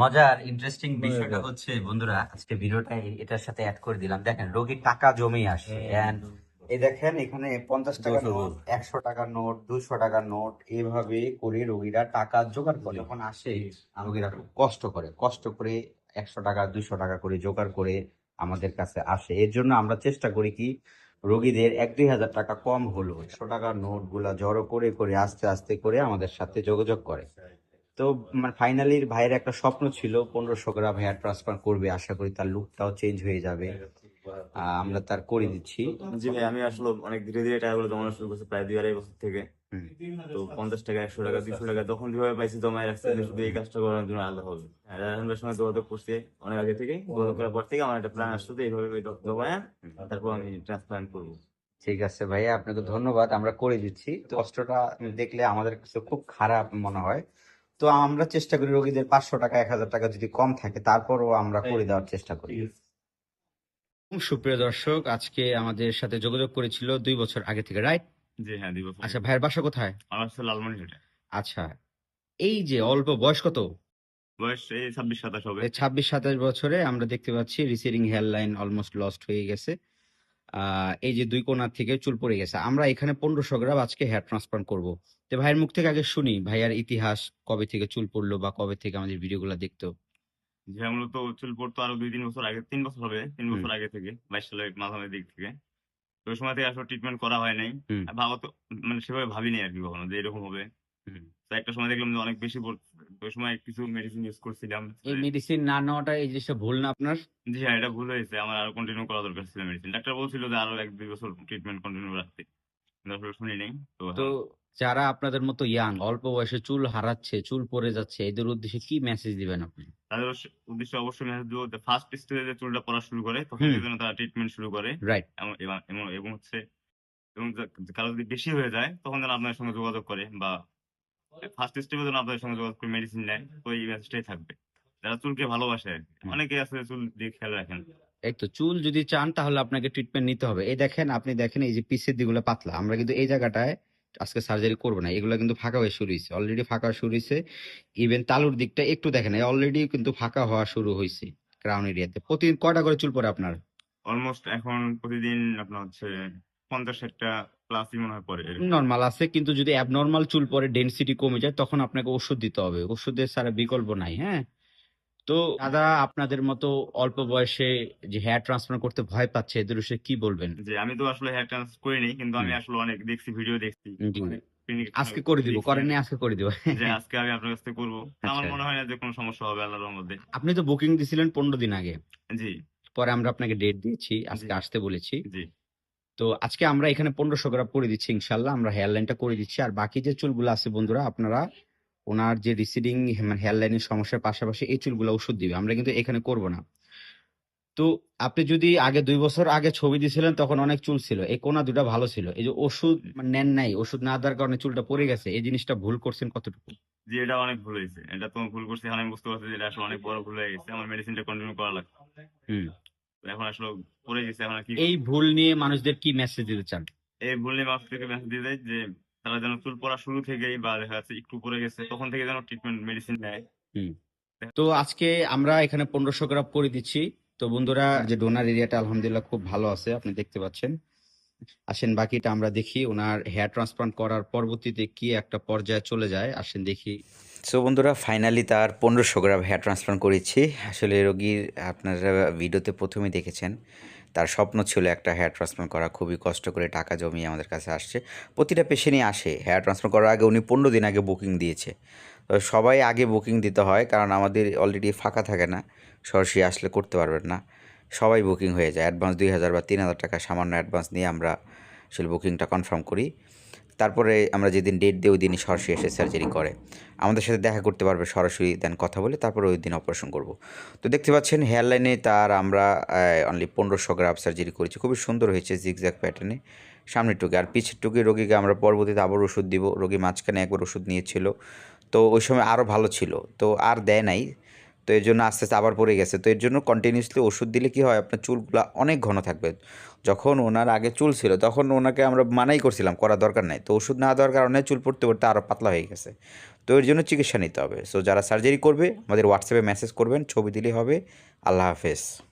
মজার ইন্টারেস্টিং বিষয়টা হচ্ছে বন্ধুরা আজকে ভিডিওটা এটার সাথে অ্যাড করে দিলাম। দেখেন রোগীর টাকা জমে আসে And এই দেখেন এখানে পঞ্চাশ টাকার নোট একশো টাকার নোট দুশো টাকার নোট এভাবে করে রোগীরা টাকা জোগাড় করে। যখন আসে রোগীরা খুব কষ্ট করে কষ্ট করে একশো টাকা দুশো টাকা করে জোগাড় করে আমাদের কাছে আসে। এর জন্য আমরা চেষ্টা করি কি রোগীদের এক দুই হাজার টাকা কম হলো একশো টাকার নোটগুলা জড়ো করে করে আস্তে আস্তে করে আমাদের সাথে যোগাযোগ করে। তো মানে ফাইনালি ভাইয়ের একটা স্বপ্ন ছিল পনেরোশো গ্রাম হেয়ার ট্রান্সফার করবে আশা করি তার লুকটাও চেঞ্জ হয়ে যাবে। আমরা তার করে দিচ্ছি। জি ভাই আমি আসলে অনেক ধীরে ধীরে টাকাগুলো জমানো শুরু করছি প্রায় দুই আড়াই বছর থেকে। তো পঞ্চাশ টাকা একশো টাকা দুশো টাকা তখন যেভাবে পাইছি জমায় রাখছি শুধু এই কাজটা করার জন্য আলাদা হবে। রাজনের সঙ্গে যোগাযোগ করছি অনেক আগে থেকে যোগাযোগ করার পর থেকে আমার একটা প্ল্যান আসছে এইভাবে জমায় তারপর আমি ট্রান্সপ্লান্ট করব। ঠিক আছে ভাইয়া আপনাকে ধন্যবাদ আমরা করে দিচ্ছি। কষ্টটা দেখলে আমাদের কাছে খুব খারাপ মনে হয়। তো আমরা চেষ্টা করি রোগীদের পাঁচশো টাকা এক হাজার টাকা যদি কম থাকে তারপরও আমরা করে দেওয়ার চেষ্টা করি। সুপ্রিয় দর্শক আজকে আমাদের সাথে যোগাযোগ করেছিল দুই বছর আগে থেকে রাইট জি হ্যাঁ দুই বছর আচ্ছা ভাইয়ের বাসা কোথায়? আমার হচ্ছে লালমনিরহাটে আচ্ছা এই যে অল্প বয়স কত? বয়স এই ছাব্বিশ সাতাশ হবে। ছাব্বিশ সাতাশ বছরে আমরা দেখতে পাচ্ছি receding hair line almost lost হয়ে গেছে। এই যে দুই কোণা থেকে চুল পড়ে গেছে আমরা এখানে পনেরোশো গ্রাম আজকে হেয়ার ট্রান্সপ্লান্ট করব। তো ভাইয়ের মুখ থেকে আগে শুনি ভাইয়ার ইতিহাস কবে থেকে চুল পড়ল বা কবে থেকে আমাদের ভিডিও ভিডিওগুলো দেখতো? যে মূলত চুল পড়তো আরও দুই তিন বছর আগে তিন বছর হবে তিন বছর আগে থেকে বাইশ সালের মাঝামাঝি দিক থেকে। তো ওই সময় থেকে আসলে ট্রিটমেন্ট করা হয় নাই। ভাবা তো মানে সেভাবে ভাবিনি আর কি কখনো যে এরকম হবে। তো একটা সময় দেখলাম যে অনেক বেশি ওই সময় কিছু মেডিসিন ইউজ করছিলাম। এই মেডিসিন না নেওয়াটা এই জিনিসটা ভুল না আপনার? জি হ্যাঁ এটা ভুল হয়েছে। আমার আরও কন্টিনিউ করা দরকার ছিল মেডিসিন ডাক্তার বলছিল যে আরও এক দুই বছর ট্রিটমেন্ট কন্টিনিউ রাখতে। শুনি নাই। তো যারা আপনাদের মতো ইয়াং অল্প বয়সে চুল হারাচ্ছে চুল পড়ে যাচ্ছে এদের উদ্দেশ্যে কি মেসেজ দিবেন আপনি? তাদের উদ্দেশ্যে অবশ্যই মেসেজ দেবো ফার্স্ট স্টেজে যে চুলটা পড়া শুরু করে তখন যেন তারা ট্রিটমেন্ট শুরু করে। রাইট এবং এবং হচ্ছে এবং কারও যদি বেশি হয়ে যায় তখন যেন আপনার সঙ্গে যোগাযোগ করে বা ফার্স্ট স্টেপে যেন আপনাদের সঙ্গে যোগাযোগ করে মেডিসিন নেয় তো এই মেসেজটাই থাকবে। যারা চুলকে ভালোবাসে। অনেকে আছে চুল দিয়ে খেয়াল রাখেন। এই তো চুল যদি চান তাহলে আপনাকে ট্রিটমেন্ট নিতে হবে। এই দেখেন আপনি দেখেন এই যে পিসের দিকগুলো পাতলা। আমরা কিন্তু এই জায়গাটায় আজকে সার্জারি করব না। এগুলো কিন্তু ফাঁকা হয়ে শুরু হয়েছে। অলরেডি ফাঁকা শুরু হয়েছে। ইভেন তালুর দিকটা একটু দেখেন অলরেডি কিন্তু ফাঁকা হওয়া শুরু হয়েছে ক্রাউন এরিয়াতে প্রতিদিন কয়টা করে চুল পড়ে আপনার? অলমোস্ট এখন প্রতিদিন আপনার হচ্ছে পঞ্চাশ ষাটটা প্লাসই মনে হয় পরে নর্মাল আছে কিন্তু যদি অ্যাবনর্মাল চুল পরে ডেনসিটি কমে যায় তখন আপনাকে ওষুধ দিতে হবে। ওষুধের ছাড়া বিকল্প নাই হ্যাঁ? তো দাদা আপনাদের মতো অল্প বয়সে যে হেয়ার ট্রান্সপ্লান্ট করতে ভয় পাচ্ছে এদের বিষয়ে কি বলবেন? যে আমি তো আসলে হেয়ার ট্রান্স করিনি কিন্তু আমি আসলে অনেক দেখছি ভিডিও দেখছি। অনেক clinic- আজকে করে দিব করেন নি আজকে করে দিব। যে আজকে আমি আপনার কাছ থেকে করব। আমার আচ্ছা। মনে হয় না যে কোনো সমস্যা হবে আল্লাহর মধ্যে। আপনি তো বুকিং দিছিলেন পনেরো দিন আগে। জি। পরে আমরা আপনাকে ডেট দিয়েছি আজকে জি। আসতে বলেছি। জি। তো আজকে আমরা এখানে পনেরোশো গ্রাম করে দিচ্ছি ইনশাল্লাহ। আমরা হেয়ার লাইনটা করে দিচ্ছি। আর বাকি যে চুলগুলো আছে বন্ধুরা আপনারা ওনার যে রিসিডিং মানে হেয়ার লাইনের সমস্যার পাশাপাশি এই চুলগুলো ওষুধ দিবে। আমরা কিন্তু এখানে করব না। তো আপনি যদি আগে দুই বছর আগে ছবি দিয়েছিলেন তখন অনেক চুল ছিল। এই কোনা দুটা ভালো ছিল। এই যে ওষুধ নেন নাই ওষুধ না দেওয়ার কারণে চুলটা পড়ে গেছে এই জিনিসটা ভুল করছেন কতটুকু? জি এটা অনেক ভুল হয়েছে। এটা তো ভুল করছি এখন আমি বুঝতে পারছি যে এটা আসলে অনেক বড় ভুল হয়ে গেছে। আমার মেডিসিনটা কন্টিনিউ করা লাগবে। এখন আসলে পড়ে গেছে এখন কি এই ভুল নিয়ে মানুষদের কি মেসেজ দিতে চান? এই ভুল নিয়ে মানুষদেরকে মেসেজ দিয়ে দেয় যে তারা যেন চুল পড়া শুরু থেকেই বা দেখা যাচ্ছে একটু পড়ে গেছে তখন থেকে যেন ট্রিটমেন্ট মেডিসিন নেয়। তো আজকে আমরা এখানে পনেরোশো গ্রাম করে দিচ্ছি। তো বন্ধুরা যে ডোনার এরিয়াটা আলহামদুলিল্লাহ খুব ভালো আছে আপনি দেখতে পাচ্ছেন। আসেন বাকিটা আমরা দেখি, ওনার হেয়ার ট্রান্সপ্লান্ট করার পরবর্তীতে কি একটা পর্যায়ে চলে যায়, আসেন দেখি। সো বন্ধুরা ফাইনালি তার পনেরোশো গ্রাম হেয়ার ট্রান্সপ্লান্ট করেছি। আসলে রোগীর, আপনারা ভিডিওতে প্রথমে দেখেছেন, তার স্বপ্ন ছিল একটা হেয়ার ট্রান্সপ্লান্ট করা, খুবই কষ্ট করে টাকা জমিয়ে আমাদের কাছে আসছে। প্রতিটা পেশেন্টই আসে হেয়ার ট্রান্সপ্লান্ট করার আগে উনি পনেরো দিন আগে বুকিং দিয়েছে। তো সবাই আগে বুকিং দিতে হয়, কারণ আমাদের অলরেডি ফাঁকা থাকে না, সরাসরি আসলে করতে পারবেন না। সবাই বুকিং হয়ে যায়। অ্যাডভান্স দুই হাজার বা তিন হাজার টাকা সামান্য অ্যাডভান্স নিয়ে আমরা আসলে বুকিংটা কনফার্ম করি। তারপরে আমরা যেদিন ডেট দিই ওই দিনই সরাসরি এসে সার্জারি করে। আমাদের সাথে দেখা করতে পারবে, সরাসরি দেন কথা বলে তারপরে ওই দিন অপারেশন করব। তো দেখতে পাচ্ছেন হেয়ারলাইনে তার আমরা অনলি পনেরোশো গ্রাম সার্জারি করেছি। খুবই সুন্দর হয়েছে জিগজ্যাগ প্যাটার্নে সামনের টুকে, আর পিছের টুকে রোগীকে আমরা পরবর্তীতে আবার ওষুধ দিব। রোগী মাঝখানে একবার ওষুধ নিয়েছিল। তো ওই সময় আরও ভালো ছিল। তো আর দেয় নাই। তো এর জন্য আস্তে আস্তে আবার পড়ে গেছে। তো এর জন্য কন্টিনিউসলি ওষুধ দিলে কি হয়? আপনার চুলগুলো অনেক ঘন থাকবে। যখন ওনার আগে চুল ছিল, তখন ওনাকে আমরা মানাই করছিলাম করা দরকার নাই। তো ওষুধ না দেওয়ার কারণে চুল পড়তে পড়তে আরও পাতলা হয়ে গেছে। তো এর জন্য চিকিৎসা নিতে হবে। সো যারা সার্জারি করবে, আমাদের হোয়াটসঅ্যাপে মেসেজ করবেন, ছবি দিলেই হবে। আল্লাহ হাফেজ।